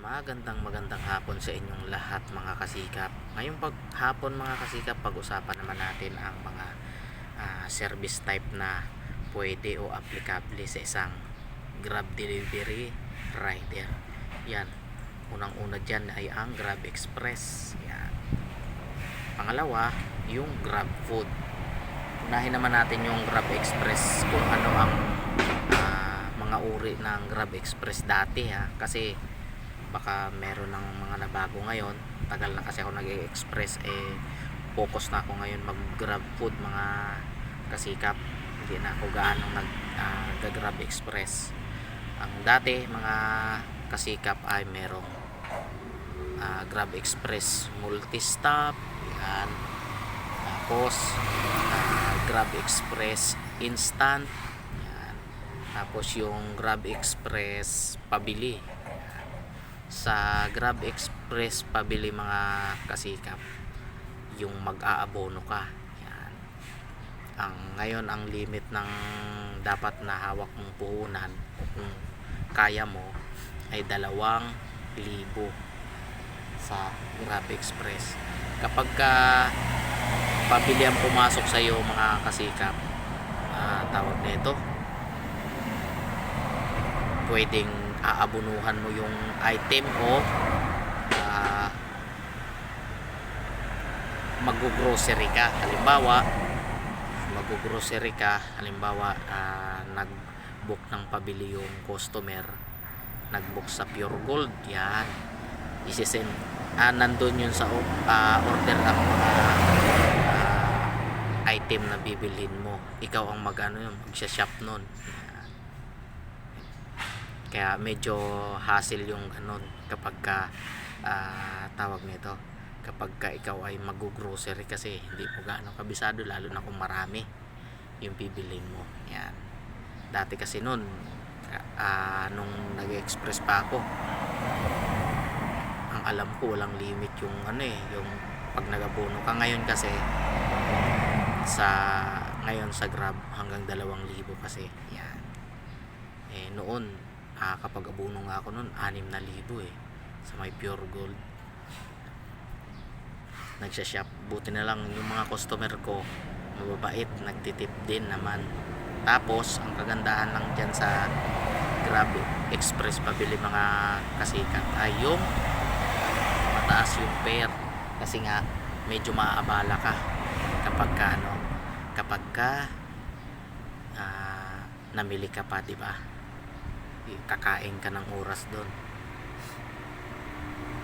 Magandang magandang hapon sa inyong lahat mga kasikap. Ngayong pag hapon mga kasikap, pag-usapan naman natin ang mga ah, service type na pwede o applicable sa isang Grab delivery rider. Yan. Unang-una dyan ay ang Grab Express. Yan. Pangalawa, yung Grab Food. Unahin naman natin yung Grab Express kung ano ang ah, mga uri ng Grab Express dati ha. Kasi baka meron ng mga nabago ngayon. Tagal na kasi ako nag-express eh focus na ako ngayon mag grab food mga kasikap. Hindi na ako gaano nag ah, grab express. Ang dati mga kasikap ay merong ah, grab express multi-stop yan. Tapos ah, grab express instant yan. Tapos yung grab express pabili sa Grab Express pabili mga kasikap. Yung mag-aabono ka. Yan. Ang ngayon ang limit ng dapat na hawak mong puhunan kung kaya mo ay dalawang libo sa Grab Express. Kapag ka pabili ang pumasok sa iyo mga kasikap ah, tawag nito pwedeng aabunuhan mo yung item o uh, mag-grocery ka. Halimbawa mag-grocery ka halimbawa ah, nag-book ng pabili yung customer nag-book sa Pure Gold yan. Isisend ah, nandun yun sa ah, order ng mga ah, item na bibilhin mo. Ikaw ang mag-ano yun magsha-shop nun. Kaya medyo hassle yung ano kapag ka ah, tawag nito kapag ka ikaw ay mag-grocery kasi hindi mo gaano kabisado lalo na kung marami yung bibilin mo. Yan. Dati kasi noon ah, nung nag-express pa ako ang alam ko walang limit yung ano eh yung pag nagabono ka. Ngayon kasi sa ngayon sa Grab hanggang 2,000 kasi. Yan. Eh noon kapag abuno nga ako noon 6,000 eh sa may pure gold. Nagsashop buti na lang yung mga customer ko mababait nagtitip din naman. Tapos ang kagandahan lang dyan sa Grab Express pabili mga kasikat ay yung mataas yung fare kasi nga medyo maaabala ka kapag ka ano kapag ka ah, namili ka pa di ba kakain ka ng oras doon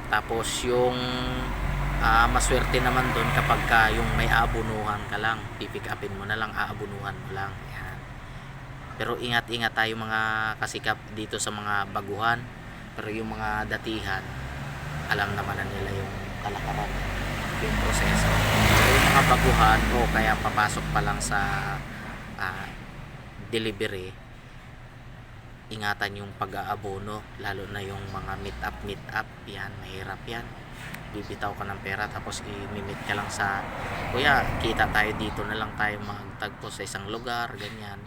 tapos yung ah, maswerte naman doon kapag ka yung may aabunuhan ka lang pipick upin mo na lang aabunuhan mo lang yan. pero ingat-ingat tayo mga kasikap dito sa mga baguhan pero yung mga datihan alam naman na nila yung kalakaran yung proseso yung mga baguhan o kaya papasok pa lang sa ah, delivery ingatan yung pag-aabono lalo na yung mga meet up meet up yan mahirap yan. Bibitaw ka ng pera tapos i-meet ka lang sa kuya kita tayo dito na lang tayo magtagpo sa isang lugar ganyan.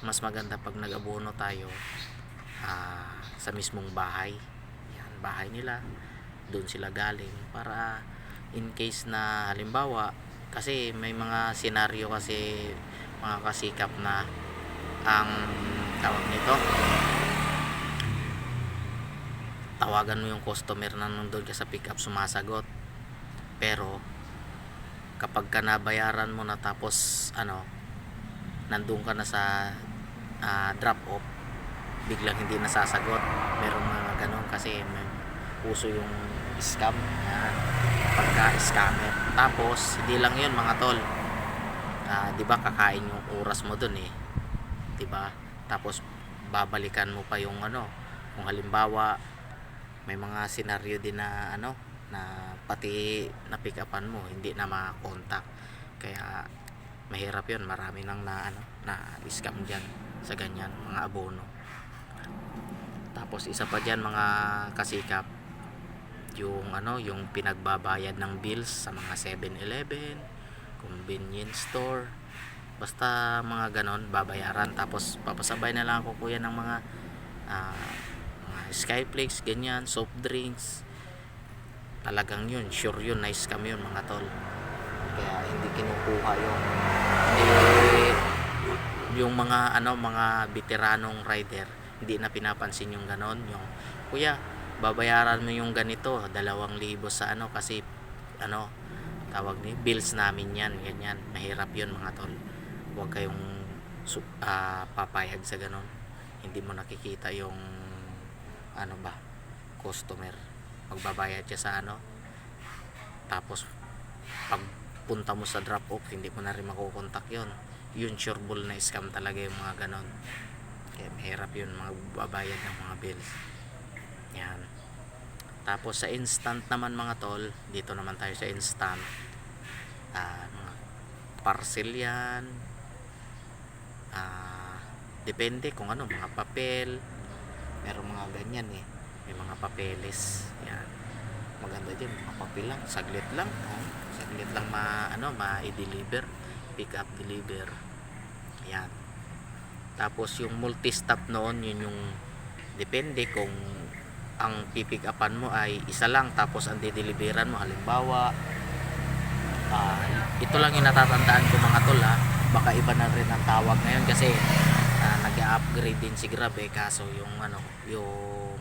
Mas maganda pag nag-abono tayo ah, sa mismong bahay. Yan bahay nila doon sila galing para in case na halimbawa kasi may mga senaryo kasi mga kasikap na ang tawag nito? Tawagan mo yung customer na nandun ka sa pick up sumasagot. Pero kapag ka nabayaran mo na tapos ano nandun ka na sa ah, drop off biglang hindi nasasagot. Meron mga ganun kasi may uso yung scam. Yan. Pagka scammer tapos hindi lang yun mga tol. Ah, di ba kakain yung oras mo dun eh di ba? Tapos babalikan mo pa yung ano kung halimbawa may mga senaryo din na ano na pati na pick upan mo hindi na makakontak kaya mahirap yun. Marami nang na ano na scam dyan sa ganyan mga abono. Tapos isa pa dyan mga kasikap yung ano yung pinagbabayad ng bills sa mga 7-Eleven convenience store basta mga ganon babayaran tapos papasabay na lang ako kuya ng mga ah, mga skyflakes, ganyan, soft drinks. Talagang yun, sure yun, nice scam yun mga tol. Kaya hindi kinukuha yung hindi yung mga ano mga veteranong rider hindi na pinapansin yung ganon yung kuya babayaran mo yung ganito dalawang libo sa ano kasi ano tawag ni bills namin yan ganyan mahirap yun mga tol huwag kayong ah, papayag sa ganon hindi mo nakikita yung ano ba customer. Magbabayad siya sa ano tapos pag punta mo sa drop off hindi mo na rin makukontak yon yun sureball na scam talaga yung mga ganon kaya mahirap yun magbabayad ng mga bills. Yan. Tapos sa instant naman mga tol dito naman tayo sa instant. Ah mga parcel yan ah depende kung ano mga papel. Meron mga ganyan eh. May mga papeles yan. Maganda din mga papel lang. Saglit lang oh. saglit lang ma ano ma i-deliver pick up deliver. Yan. Tapos yung multi-stop noon yun yung depende kung ang pipick upan mo ay isa lang tapos ang dideliveran mo halimbawa ah, ito lang yung natatandaan ko mga tol ha baka iba na rin ang tawag ngayon kasi ah, nag-upgrade din si Grab eh. Kaso yung ano yung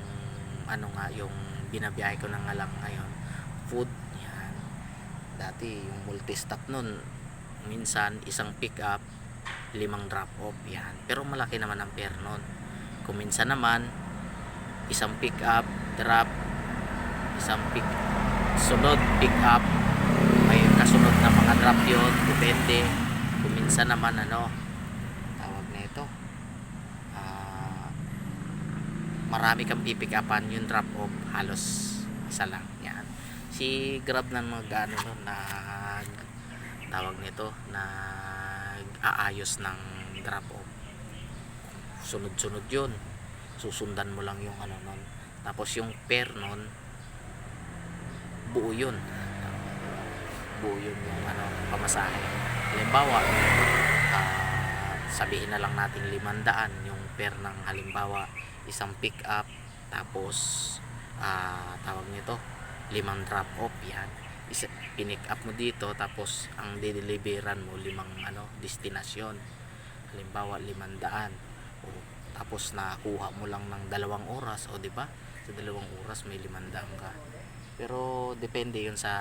ano nga yung binabiyahe ko na nga lang ngayon food. Yan. Dati yung multi-stop nun minsan isang pick up limang drop off yan. Pero malaki naman ang fare nun. Kung minsan naman isang pick up drop isang pick sunod pick up may kasunod na mga drop yon depende minsan naman ano tawag na ito ah, marami kang pipick upan yung drop off halos isa lang yan. Si grab na mga ano no, nag tawag nito nag aayos ng drop off. Sunod-sunod yun. Susundan mo lang yung ano nun. Tapos yung pair nun buo yun. Buo yun yung ano pamasahe halimbawa ah, sabihin na lang natin limandaan yung pair ng halimbawa isang pick up tapos ah, tawag nito limang drop off yan. Isa, pinick up mo dito tapos ang dideliveran mo limang ano destinasyon. Halimbawa limandaan o tapos nakuha mo lang ng dalawang oras o di ba? Sa dalawang oras may limandaan ka. Pero depende yun sa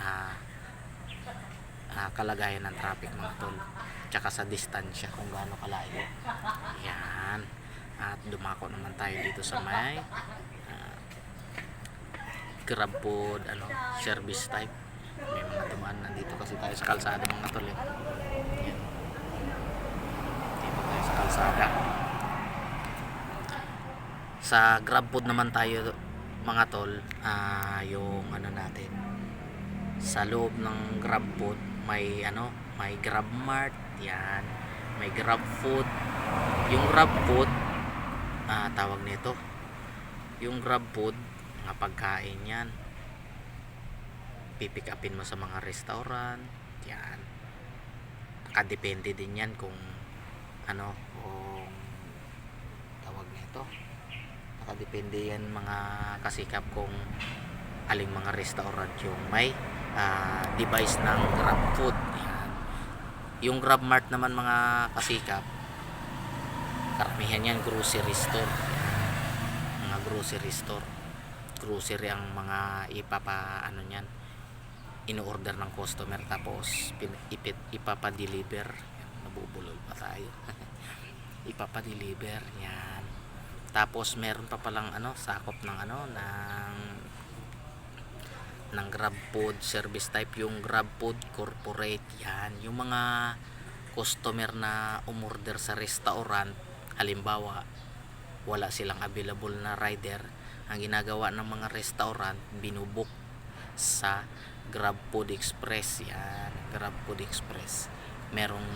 ah, ah, kalagayan ng traffic mga tol. Tsaka sa distansya kung gaano kalayo. Yan at dumako naman tayo dito sa may ah, grab food ano service type. May mga dumaan. Nandito kasi tayo sa kalsada mga tol eh. dito tayo sa kalsada. Sa grab food naman tayo mga tol ah yung ano natin sa loob ng grab food may ano may grab mart yan. May grab food. Yung grab food ah tawag nito. Yung grab food mga pagkain yan. Pipick upin mo sa mga restaurant yan. Nakadepende din yan kung ano kung tawag nito. Nakadepende yan mga kasikap kung aling mga restaurant yung may ah, device ng grab food. Yan. yung grab mart naman mga kasikap karamihan yan grocery store. Yan. mga grocery store. Grocery ang mga ipapa ano yan ino-order ng customer tapos ipit, ipapa-deliver. Yan, nabubulol pa tayo. Ipapa-deliver yan tapos meron pa palang ano sakop ng ano ng ng grab food service type yung grab food corporate yan. Yung mga customer na umorder sa restaurant halimbawa wala silang available na rider ang ginagawa ng mga restaurant binubuk sa Grab Food Express yan. Grab Food Express. Merong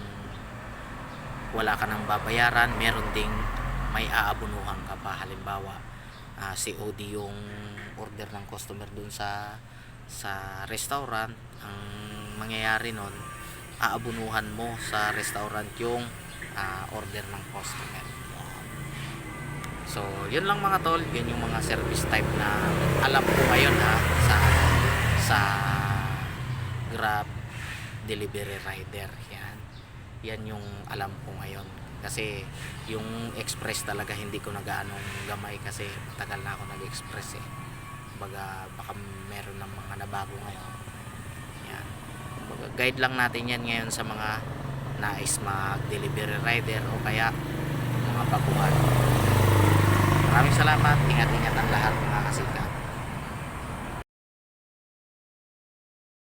wala ka nang babayaran meron ding may aabunuhan ka pa. Halimbawa ah, COD yung order ng customer dun sa sa restaurant ang mangyayari nun aabunuhan mo sa restaurant yung ah, order ng customer. So, yun lang mga tol, yun yung mga service type na alam ko ngayon ha sa sa Grab delivery rider. Yan. Yan yung alam ko ngayon. Kasi yung express talaga hindi ko nagaanong gamay kasi matagal na ako nag-express eh. Baga baka meron ng mga nabago ngayon. Yan. Baga, guide lang natin yan ngayon sa mga nais mag-delivery rider o kaya mga baguhan. Maraming salamat. Ingat-ingat ang lahat mga kasikap.